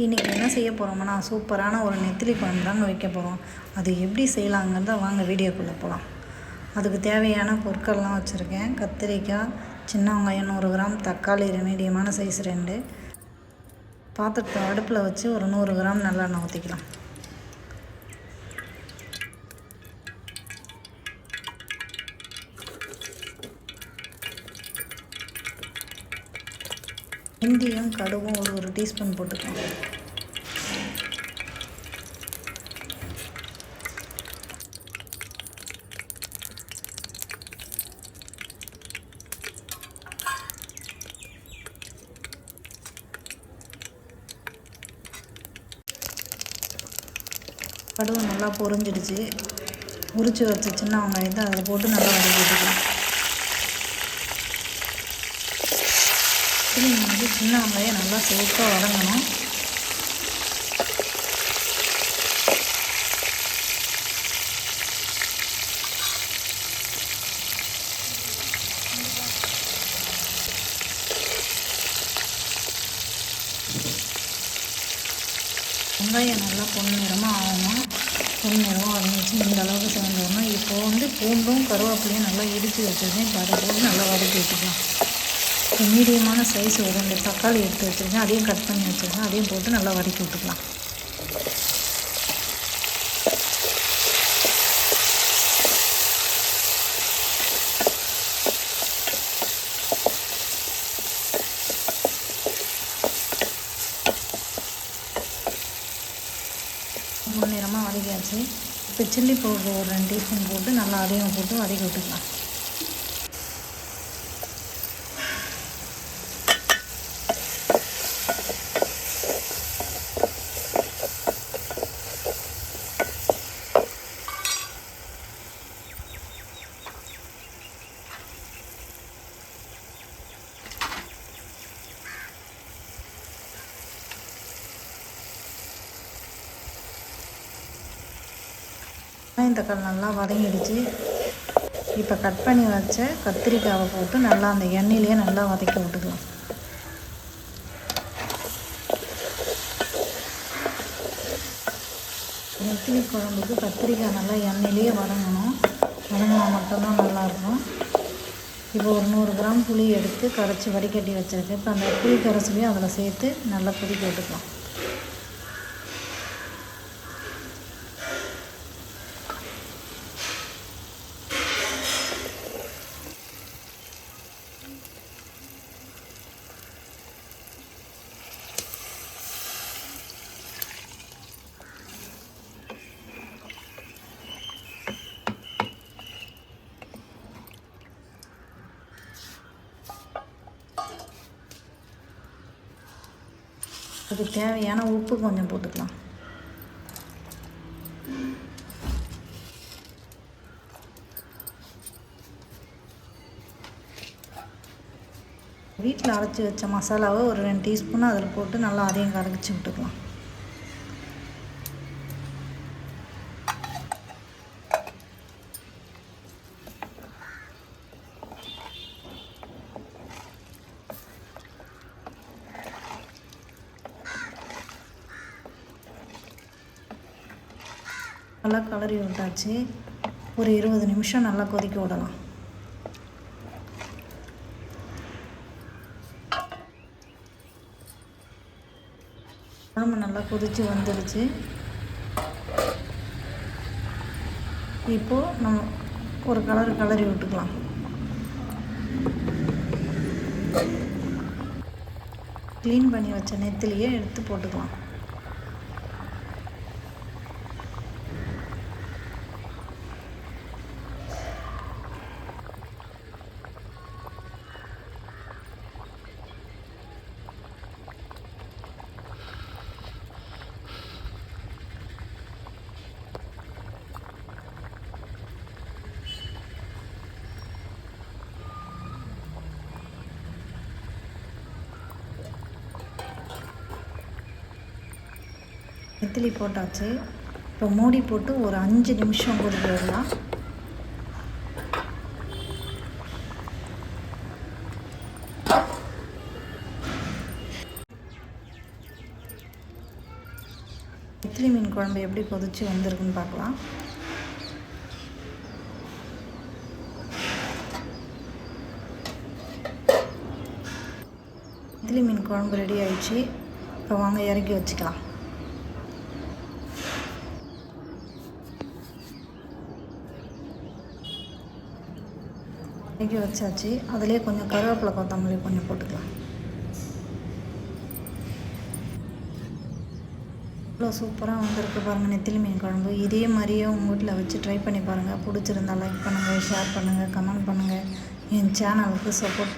இன்றைக்கி என்ன செய்ய போகிறோம்னா சூப்பரான ஒரு நெத்திலி குழம்பு தாங்க வைக்க போகிறோம் அது எப்படி செய்யலாங்கிறத வாங்க வீடியோக்குள்ளே போகலாம் அதுக்கு தேவையான பொருட்கள்லாம் வச்சுருக்கேன். கத்திரிக்காய் சின்ன வெங்காயம் நூறு கிராம் தக்காளி மீடியமான சைஸ் ரெண்டு. பாத்திரத்தை அடுப்பில் வச்சு ஒரு நூறு கிராம் நல்லெண்ணெய் ஊற்றிக்கலாம் இஞ்சியும் கடுகும் ஒரு ஒரு டீஸ்பூன் போட்டுக்கோங்க கடுகு நல்லா பொரிஞ்சிடுச்சு. உரிச்சு வச்ச சின்ன வெங்காயத்தை அதில் போட்டு நல்லா வதக்கிட்டுக்கலாம் இது வந்து சின்ன வெங்காயம் நல்லா செவப்பாக வதங்கணும். வெங்காயம் நல்லா பொன்னிறமாக ஆகணும். பொன்னிறமாக வந்துச்சு இந்த அளவுக்கு சேர்ந்துடணும் இப்போ வந்து பூண்டும் கருவேப்பிலையும் நல்லா இடித்து வச்சுருக்கேன். இப்போ அதை போட்டு நல்லா வதக்கி வச்சுக்கலாம். ஒரு மீடியமான சைஸ் ஒரு ரெண்டு தக்காளி எடுத்து வச்சுருக்கேன் அதையும் கட் பண்ணி வச்சுருக்கேன் அதையும் போட்டு நல்லா வதக்கி விட்டுக்கலாம். முன்னிறமாக வதக்கியாச்சு. இப்போ சில்லி பவுடர் ஒரு ரெண்டு டீஸ்பூன் போட்டு நல்லா அதையும் போட்டு வதக்கி விட்டுக்கலாம். வெங்காயம் நல்லா வதங்கிடுச்சு. இப்போ கட் பண்ணி வச்ச கத்திரிக்காவை போட்டு நல்லா அந்த எண்ணெயிலேயே நல்லா வதக்கி விட்டுக்கலாம். நெத்திலி குழம்புக்கு கத்திரிக்காய் நல்லா எண்ணெயிலேயே வதங்கணும். வதங்கினா மட்டும்தான் நல்லாயிருக்கும். இப்போ ஒரு நூறு கிராம் புளி எடுத்து கரைச்சி வடிகட்டி வச்சுருக்கு இப்போ அந்த புளி கரைசலையும் அதில் சேர்த்து நல்லா கொதிக்க விட்டுக்கலாம். அதுக்கு தேவையான உப்பு கொஞ்சம் போட்டுக்கலாம். வீட்டில் அரைச்சி வச்ச மசாலாவை ஒரு ரெண்டு டீஸ்பூன் அதில் போட்டு நல்லா அதையும் கரைச்சி விட்டுக்கலாம். நல்லா கலரி விட்டாச்சு. ஒரு இருபது நிமிஷம் நல்லா கொதிக்க விடலாம். குழம்பு நல்லா கொதித்து வந்துடுச்சு இப்போது நம்ம ஒரு கலர் கலரி விட்டுக்கலாம். க்ளீன் பண்ணி வச்ச நெத்திலியே எடுத்து போட்டுக்கலாம். இத்திலி போட்டாச்சு. இப்போ மூடி போட்டு ஒரு அஞ்சு நிமிஷம் கொதிக்க விடலாம் இத்திலி மீன் குழம்பு எப்படி கொதிச்சு வந்திருக்குன்னு பார்க்கலாம். இட்லி மீன் குழம்பு ரெடி ஆயிடுச்சு. இப்போ வாங்க இறக்கி வச்சுக்கலாம். இறக்கி வச்சாச்சு. அதுலேயே கொஞ்சம் கருவேப்பிலை கொத்தமல்லி கொஞ்சம் போட்டுக்கலாம். இவ்வளோ சூப்பராக வந்திருக்கு பாருங்கள் நெத்திலி மீன் குழம்பு. இதே மாதிரியே உங்கள் வீட்டில் வச்சு ட்ரை பண்ணி பாருங்கள் பிடிச்சிருந்தா லைக் பண்ணுங்கள் ஷேர் பண்ணுங்கள் கமெண்ட் பண்ணுங்கள் என் சேனலுக்கு சப்போர்ட்